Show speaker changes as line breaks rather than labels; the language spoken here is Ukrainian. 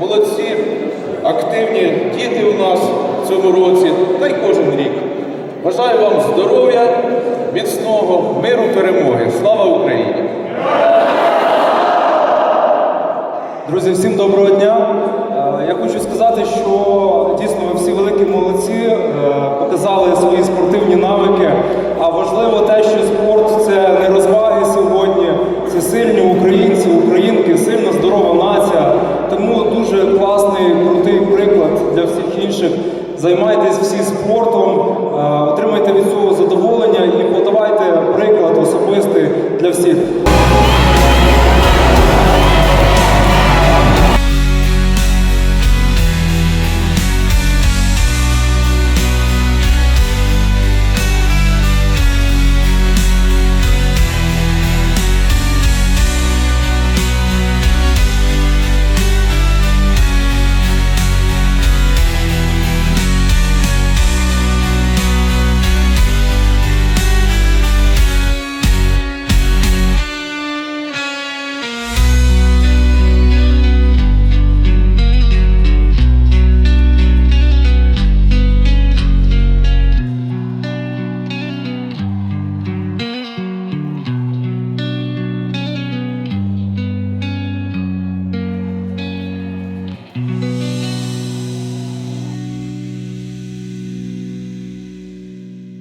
молодці, активні діти у нас в цьому році та й кожен рік. Бажаю вам здоров'я, міцного, миру, перемоги. Слава Україні!
Друзі, всім доброго дня! Е, я хочу сказати, що дійсно ви всі великі молодці е, показали свої спортивні навики, а важливо те, що дуже класний, крутий приклад для всіх інших. Займайтесь всі спортом, е, отримайте від